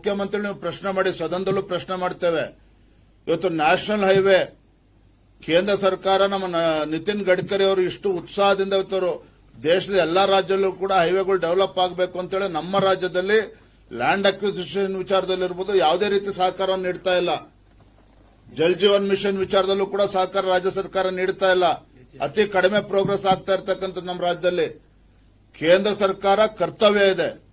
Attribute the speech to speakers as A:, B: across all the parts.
A: ಮುಖ್ಯಮಂತ್ರಿ ನೀವು ಪ್ರಶ್ನೆ ಮಾಡಿ, ಸದನದಲ್ಲೂ ಪ್ರಶ್ನೆ ಮಾಡ್ತೇವೆ. ಇವತ್ತು ನ್ಯಾಷನಲ್ ಹೈವೇ, ಕೇಂದ್ರ ಸರ್ಕಾರ ನಮ್ಮ ನಿತಿನ್ ಗಡ್ಕರಿ ಅವರು ಇಷ್ಟು ಉತ್ಸಾಹದಿಂದ ಇವತ್ತು ದೇಶದ ಎಲ್ಲಾ ರಾಜ್ಯಲ್ಲೂ ಕೂಡ ಹೈವೇಗಳು ಡೆವಲಪ್ ಆಗಬೇಕು ಅಂತೇಳಿ ನಮ್ಮ ರಾಜ್ಯದಲ್ಲಿ ಲ್ಯಾಂಡ್ ಅಕ್ವಿಸಿಷನ್ ವಿಚಾರದಲ್ಲಿರ್ಬೋದು ಯಾವುದೇ ರೀತಿ ಸಹಕಾರ ನೀಡ್ತಾ ಇಲ್ಲ. ಜಲ್ ಜೀವನ್ ಮಿಷನ್ ವಿಚಾರದಲ್ಲೂ ಕೂಡ ಸಹಕಾರ ರಾಜ್ಯ ಸರ್ಕಾರ ನೀಡ್ತಾ ಇಲ್ಲ. ಅತಿ ಕಡಿಮೆ ಪ್ರೋಗ್ರೆಸ್ ಆಗ್ತಾ ಇರ್ತಕ್ಕಂಥ ನಮ್ಮ ರಾಜ್ಯದಲ್ಲಿ. ಕೇಂದ್ರ ಸರ್ಕಾರ ಕರ್ತವ್ಯ ಇದೆ.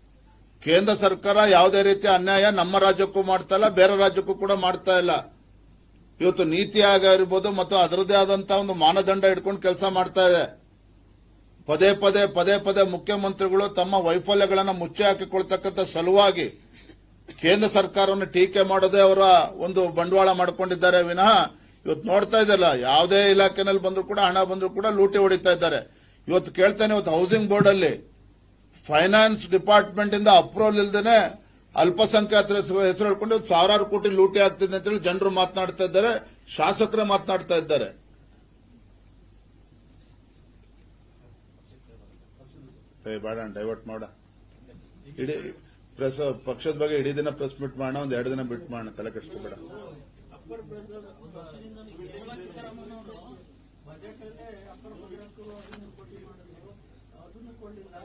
A: ಕೇಂದ್ರ ಸರ್ಕಾರ ಯಾವುದೇ ರೀತಿಯ ಅನ್ಯಾಯ ನಮ್ಮ ರಾಜ್ಯಕ್ಕೂ ಮಾಡ್ತಾ ಇಲ್ಲ, ಬೇರೆ ರಾಜ್ಯಕ್ಕೂ ಕೂಡ ಮಾಡ್ತಾ ಇಲ್ಲ. ಇವತ್ತು ನೀತಿ ಆಯೋಗ ಇರ್ಬೋದು ಮತ್ತು ಅದರದೇ ಆದಂತಹ ಒಂದು ಮಾನದಂಡ ಇಟ್ಕೊಂಡು ಕೆಲಸ ಮಾಡ್ತಾ ಇದೆ. ಪದೇ ಪದೇ ಪದೇ ಪದೇ ಮುಖ್ಯಮಂತ್ರಿಗಳು ತಮ್ಮ ವೈಫಲ್ಯಗಳನ್ನು ಮುಚ್ಚಿ ಹಾಕಿಕೊಳ್ತಕ್ಕಂಥ ಸಲುವಾಗಿ ಕೇಂದ್ರ ಸರ್ಕಾರವನ್ನು ಟೀಕೆ ಮಾಡೋದೇ ಅವರ ಒಂದು ಬಂಡವಾಳ ಮಾಡಿಕೊಂಡಿದ್ದಾರೆ ವಿನಃ ಇವತ್ತು ನೋಡ್ತಾ ಇದ್ದಲ್ಲ ಯಾವುದೇ ಇಲಾಖೆನಲ್ಲಿ ಬಂದರೂ ಕೂಡ ಹಣ ಬಂದರೂ ಕೂಡ ಲೂಟಿ ಹೊಡಿತಾ ಇದ್ದಾರೆ. ಇವತ್ತು ಕೇಳ್ತಾನೆ, ಇವತ್ತು ಹೌಸಿಂಗ್ ಬೋರ್ಡ್ ಅಲ್ಲಿ ಫೈನಾನ್ಸ್ ಡಿಪಾರ್ಟ್ಮೆಂಟ್ ಇಂದ ಅಪ್ರೂವಲ್ ಇಲ್ದೇನೆ ಅಲ್ಪಸಂಖ್ಯಾತರ ಹೆಸರು ಹೇಳ್ಕೊಂಡು ಸಾವಿರಾರು ಕೋಟಿ ಲೂಟಿ ಆಗ್ತಿದೆ ಅಂತೇಳಿ ಜನರು ಮಾತನಾಡ್ತಾ ಇದ್ದಾರೆ, ಶಾಸಕರೇ ಮಾತನಾಡ್ತಾ ಇದ್ದಾರೆ. ಬೇಡ ಡೈವರ್ಟ್ ಮಾಡ. ಇಡೀ ಪ್ರೆಸ್ ಪಕ್ಷದ ಬಗ್ಗೆ ಇಡೀ ದಿನ ಪ್ರೆಸ್ ಮೀಟ್ ಮಾಡೋಣ ಒಂದ್ ಎರಡು ದಿನ ಬಿಟ್ ಮಾಡೋಣ ತಲೆ ಕೆಡಿಸ್ಕೋಬೇಡ.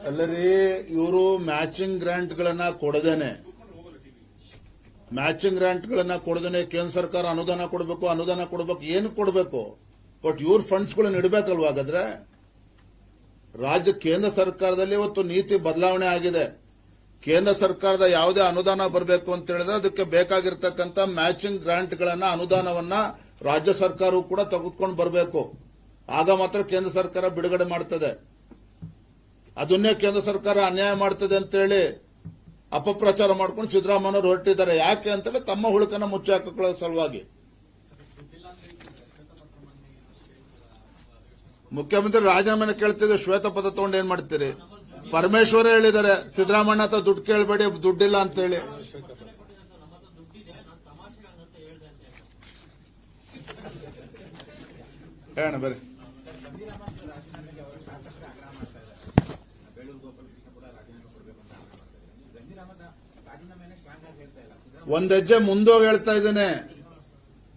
A: ಅಲ್ಲರಿ ಇವರು ಮ್ಯಾಚಿಂಗ್ ಗ್ರಾಂಟ್ ಗಳನ್ನ ಕೊಡದೇನೆ. ಮ್ಯಾಚಿಂಗ್ ಗ್ರಾಂಟ್ ಗಳನ್ನ ಕೊಡದೇನೆ, ಕೇಂದ್ರ ಸರ್ಕಾರ ಅನುದಾನ ಕೊಡಬೇಕು ಅನುದಾನ ಕೊಡಬೇಕು, ಏನು ಕೊಡಬೇಕು? ಬಟ್ ಇವ್ರ ಫಂಡ್ಸ್ ಗಳನ್ನ ಇಡಬೇಕಲ್ವಾ ಹಾಗಾದ್ರೆ? ರಾಜ್ಯ, ಕೇಂದ್ರ ಸರ್ಕಾರದಲ್ಲಿ ಇವತ್ತು ನೀತಿ ಬದಲಾವಣೆ ಆಗಿದೆ. ಕೇಂದ್ರ ಸರ್ಕಾರದ ಯಾವುದೇ ಅನುದಾನ ಬರಬೇಕು ಅಂತ ಹೇಳಿದ್ರೆ ಅದಕ್ಕೆ ಬೇಕಾಗಿರ್ತಕ್ಕಂಥ ಮ್ಯಾಚಿಂಗ್ ಗ್ರಾಂಟ್ ಗಳನ್ನ, ಅನುದಾನವನ್ನ ರಾಜ್ಯ ಸರ್ಕಾರವು ಕೂಡ ತೆಗೆದುಕೊಂಡು ಬರಬೇಕು. ಆಗ ಮಾತ್ರ ಕೇಂದ್ರ ಸರ್ಕಾರ ಬಿಡುಗಡೆ ಮಾಡ್ತದೆ. ಅದನ್ನೇ ಕೇಂದ್ರ ಸರ್ಕಾರ ಅನ್ಯಾಯ ಮಾಡ್ತದೆ ಅಂತೇಳಿ ಅಪಪ್ರಚಾರ ಮಾಡ್ಕೊಂಡು ಸಿದ್ದರಾಮಯ್ಯವರು ಹೊರಟಿದ್ದಾರೆ. ಯಾಕೆ ಅಂತೇಳಿ ತಮ್ಮ ಹುಳುಕನ್ನ ಮುಚ್ಚಿ ಹಾಕಿಕೊಳ್ಳೋ ಸಲುವಾಗಿ. ಮುಖ್ಯಮಂತ್ರಿ ರಾಜೀನಾಮೆ ಶ್ವೇತ ಪದ ತಗೊಂಡು ಏನ್ ಮಾಡ್ತೀರಿ? ಪರಮೇಶ್ವರ ಹೇಳಿದ್ದಾರೆ ಸಿದ್ದರಾಮಯ್ಯ ಹತ್ರ ದುಡ್ಡು ಕೇಳಬೇಡಿ, ದುಡ್ಡಿಲ್ಲ ಅಂತ ಹೇಳಿ ಬರ್ರಿ. ಒಂದ್ ಹೆಜ್ಜೆ ಮುಂದೋಗಿ ಹೇಳ್ತಾ ಇದ್ದೇನೆ.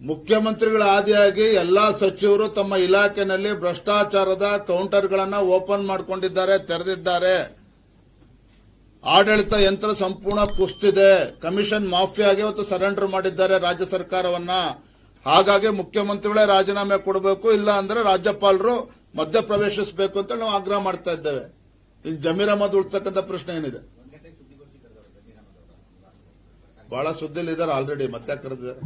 A: ಮುಖ್ಯಮಂತ್ರಿಗಳ ಆದಿಯಾಗಿ ಎಲ್ಲಾ ಸಚಿವರು ತಮ್ಮ ಇಲಾಖೆಯಲ್ಲಿ ಭ್ರಷ್ಟಾಚಾರದ ಕೌಂಟರ್ಗಳನ್ನು ಓಪನ್ ಮಾಡಿಕೊಂಡಿದ್ದಾರೆ, ತೆರೆದಿದ್ದಾರೆ. ಆಡಳಿತ ಯಂತ್ರ ಸಂಪೂರ್ಣ ಕುಸ್ತಿದೆ. ಕಮಿಷನ್ ಮಾಫಿಯಾಗೆ ಇವತ್ತು ಸರೆಂಡರ್ ಮಾಡಿದ್ದಾರೆ ರಾಜ್ಯ ಸರ್ಕಾರವನ್ನ. ಹಾಗಾಗಿ ಮುಖ್ಯಮಂತ್ರಿಗಳೇ ರಾಜೀನಾಮೆ ಕೊಡಬೇಕು, ಇಲ್ಲ ಅಂದ್ರೆ ರಾಜ್ಯಪಾಲರು ಮಧ್ಯಪ್ರವೇಶಿಸಬೇಕು ಅಂತ ನಾವು ಆಗ್ರಹ ಮಾಡ್ತಾ ಇದ್ದೇವೆ. ಇಲ್ಲಿ ಜಮೀರ್ ಅಹಮದ್ ಉಳ್ತಕ್ಕಂಥ ಪ್ರಶ್ನೆ ಏನಿದೆ? ಬಹಳ ಸುದ್ದಿಲಿದ್ದಾರೆ ಆಲ್ರೆಡಿ ಮತ್ತೆ ಕರೆದಿದ್ದಾರೆ?